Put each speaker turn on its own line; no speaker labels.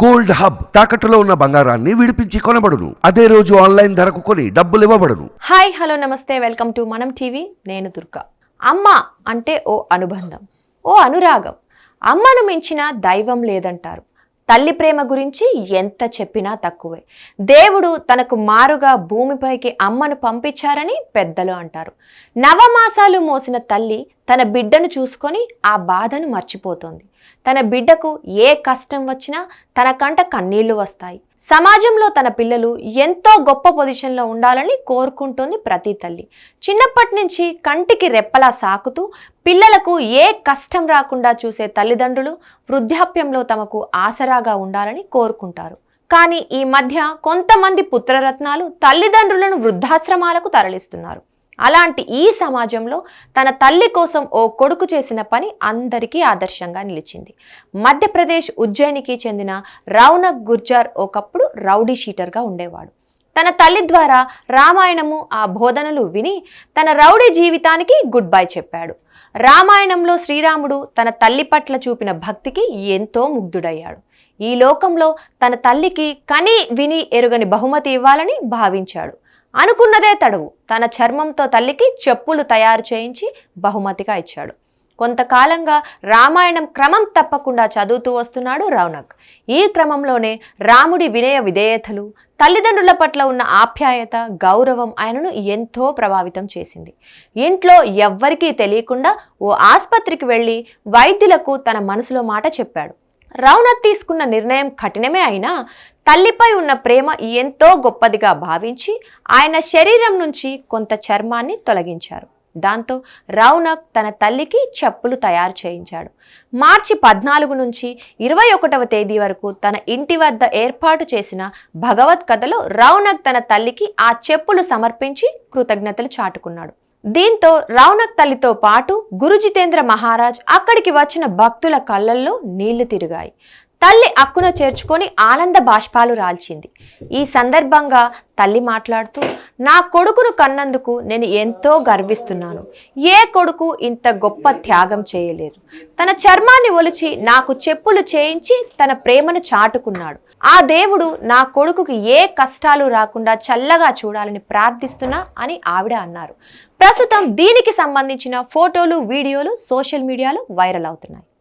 Gold hub తాకట్టులో ఉన్న బంగారాన్ని విడిపించి కొనబడును. అదే రోజు ఆన్లైన్ ధరకు కొని డబ్బులు ఇవ్వబడును.
Hi hello namaste welcome to Manam TV. నేను దుర్గా. అమ్మ అంటే ఓ అనుబంధం ఓ అనురాగం. అమ్మను మించిన దైవం లేదంటారు. తల్లి ప్రేమ గురించి ఎంత చెప్పినా తక్కువే. దేవుడు తనకు మారుగా భూమిపైకి అమ్మను పంపించారని పెద్దలు అంటారు. నవమాసాలు మోసిన తల్లి తన బిడ్డను చూసుకొని ఆ బాధను మర్చిపోతుంది. తన బిడ్డకు ఏ కష్టం వచ్చినా తన కంట కన్నీళ్ళు వస్తాయి. సమాజంలో తన పిల్లలు ఎంతో గొప్ప పొజిషన్లో ఉండాలని కోరుకుంటుంది ప్రతి తల్లి. చిన్నప్పటి నుంచి కంటికి రెప్పలా సాకుతూ పిల్లలకు ఏ కష్టం రాకుండా చూసే తల్లిదండ్రులు వృద్ధాప్యంలో తమకు ఆసరాగా ఉండాలని కోరుకుంటారు. కానీ ఈ మధ్య కొంతమంది పుత్రరత్నాలు తల్లిదండ్రులను వృద్ధాశ్రమాలకు తరలిస్తున్నారు. అలాంటి ఈ సమాజంలో తన తల్లి కోసం ఓ కొడుకు చేసిన పని అందరికీ ఆదర్శంగా నిలిచింది. మధ్యప్రదేశ్ ఉజ్జయినికి చెందిన రౌనక్ గుర్జార్ ఒకప్పుడు రౌడీ షీటర్గా ఉండేవాడు. తన తల్లి ద్వారా రామాయణము ఆ బోధనలు విని తన రౌడీ జీవితానికి గుడ్ బై చెప్పాడు. రామాయణంలో శ్రీరాముడు తన తల్లి పట్ల చూపిన భక్తికి ఎంతో ముగ్ధుడయ్యాడు. ఈ లోకంలో తన తల్లికి కని విని ఎరుగని బహుమతి ఇవ్వాలని భావించాడు. అనుకున్నదే తడవు. తన చర్మంతో తల్లికి చెప్పులు తయారు చేయించి బహుమతిగా ఇచ్చాడు. కొంతకాలంగా రామాయణం క్రమం తప్పకుండా చదువుతూ వస్తున్నాడు రౌనక్. ఈ క్రమంలోనే రాముడి వినయ విధేయతలు తల్లిదండ్రుల పట్ల ఉన్న ఆప్యాయత గౌరవం ఆయనను ఎంతో ప్రభావితం చేసింది. ఇంట్లో ఎవ్వరికీ తెలియకుండా ఓ ఆసుపత్రికి వెళ్ళి వైద్యులకు తన మనసులో మాట చెప్పాడు. రౌనత్ తీసుకున్న నిర్ణయం కఠినమే అయినా తల్లిపై ఉన్న ప్రేమ ఎంతో గొప్పదిగా భావించి ఆయన శరీరం నుంచి కొంత చర్మాన్ని తొలగించారు. దాంతో రౌనక్ తన తల్లికి చెప్పులు తయారు చేయించాడు. మార్చి పద్నాలుగు నుంచి ఇరవై ఒకటవ తేదీ వరకు తన ఇంటి వద్ద ఏర్పాటు చేసిన భగవత్ కథలో రౌనక్ తన తల్లికి ఆ చెప్పులు సమర్పించి కృతజ్ఞతలు చాటుకున్నాడు. దీంతో రౌనక్ తల్లితో పాటు గురుజితేంద్ర మహారాజ్ అక్కడికి వచ్చిన భక్తుల కళ్ళల్లో నీళ్ళు తిరిగాయి. తల్లి అక్కున చేర్చుకొని ఆనంద బాష్పాలు రాల్చింది. ఈ సందర్భంగా తల్లి మాట్లాడుతూ నా కొడుకును కన్నందుకు నేను ఎంతో గర్విస్తున్నాను. ఏ కొడుకు ఇంత గొప్ప త్యాగం చేయలేదు. తన చర్మాన్ని ఒలిచి నాకు చెప్పులు చేయించి తన ప్రేమను చాటుకున్నాడు. ఆ దేవుడు నా కొడుకుకి ఏ కష్టాలు రాకుండా చల్లగా చూడాలని ప్రార్థిస్తున్నా అని ఆవిడ అన్నారు. ప్రస్తుతం దీనికి సంబంధించిన ఫోటోలు వీడియోలు సోషల్ మీడియాలో వైరల్ అవుతున్నాయి.